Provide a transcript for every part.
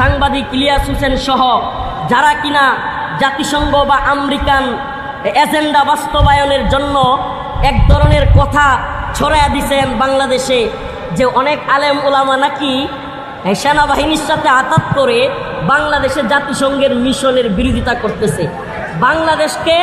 সাংবাদিক ইলিয়াস হোসেন সহ যারা কিনা জাতিসংঘ বা আমেরিকান এজেন্ডা বাস্তবায়নের জন্য এক ধরনের কথা ছড়াইয়া দিছেন বাংলাদেশে যে অনেক আলেম ওলামা নাকি সেনাবাহিনীর সাথে আঘাত করে বাংলাদেশে জাতিসংঘের মিশনের বিরোধিতা করতেছে। বাংলাদেশকে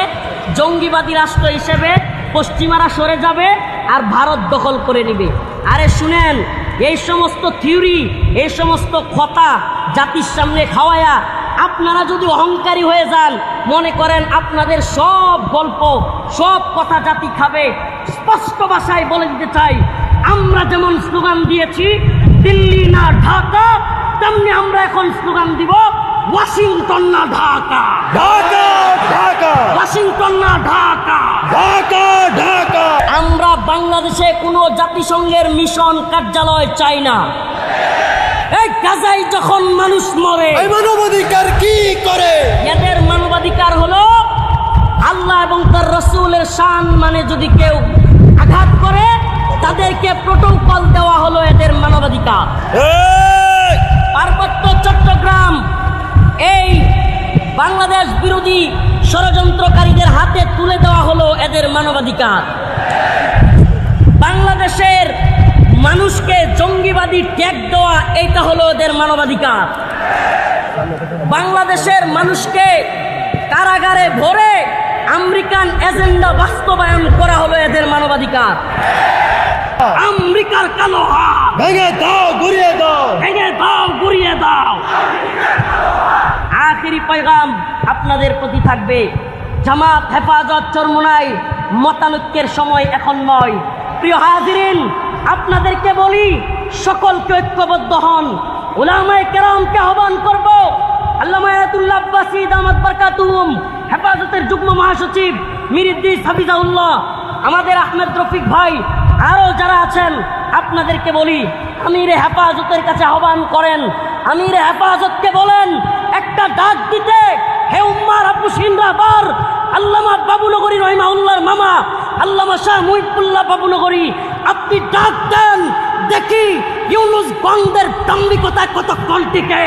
জঙ্গিবাদী রাষ্ট্র হিসেবে পশ্চিমারা সরে যাবে আর ভারত দখল করে নেবে। আরে শুনেন এই সমস্ত থিওরি এই সমস্ত কথা জাতির সামনে খাওয়ায়া আপনারা যদি অহংকারী হয়ে যান মনে করেন আপনাদের সব গল্প সব কথা জাতি খাবে। স্পষ্ট ভাষায় বলে দিতে চাই আমরা যেমন স্লোগান দিয়েছি দিল্লি না ঢাকা তেমনি আমরা এখন স্লোগান দিব ওয়াশিংটন না ঢাকা। ঢাকা ঢাকা। ওয়াশিংটন না ঢাকা। ঢাকা। বাংলাদেশে কোনো জাতিসংঘের মিশন কার্যালয় চাই না। এই গাজায় যখন মানুষ মরে মানবাধিকার কি করে? এদের মানবাধিকার হলো আল্লাহ এবং তার রসুলের শান মানে যদি কেউ আঘাত করে তাদেরকে প্রোটোকল দেওয়া হলো এদের মানবাধিকার। পার্বত্য চট্টগ্রাম এই বাংলাদেশ বিরোধী ষড়যন্ত্রকারীদের হাতে তুলে দেওয়া হলো এদের মানবাধিকার বাংলাদেশের মানুষকে জঙ্গিবাদী ট্যাগ দেওয়া এইটা হলো এদের মানবাধিকার। বাংলাদেশের মানুষকে কারাগারে ভরে আমেরিকান এজেন্ডা বাস্তবায়ন করা হলো এদের মানবাধিকার। আমেরিকার কালো হাত। ভেঙে দাও ঘুরিয়ে দাও। ভেঙে দাও গুড়িয়ে দাও। আখিরি পয়গাম আপনাদের প্রতি থাকবে। জামাত হেফাজত চরমুনাই মতানৈক্যের সময় এখন নয়। প্রিয় হাজিরিন আপনাদেরকে বলি, সকলকে ঐক্যবদ্ধ হন। ওলামায় কেরামকে আহ্বান করব, আল্লামা আয়াতুল্লাহ আব্বাসী দামাত হেফাজতের যুগ্ম মহাসচিব মিরিদ্দিস হাফিজাউল্লাহ আমাদের আহমেদ রফিক ভাই, আরও যারা আছেন, আপনাদেরকে বলি, আমির হেফাজতের কাছে আহ্বান করেন, আমির হেফাজতকে বলেন, একটা ডাক দিতে, হে উম্মার আবু সিন্দাবার আল্লামা বাবুনগরী রহিমাউল্লাহর মামা, আল্লামা শাহ মুহিবুল্লাহ বাবুনগরী আপনি ডাক দেন দেখি ইউনুস বন্ধের দাম্ভিকতা কতক্ষণ টিকে!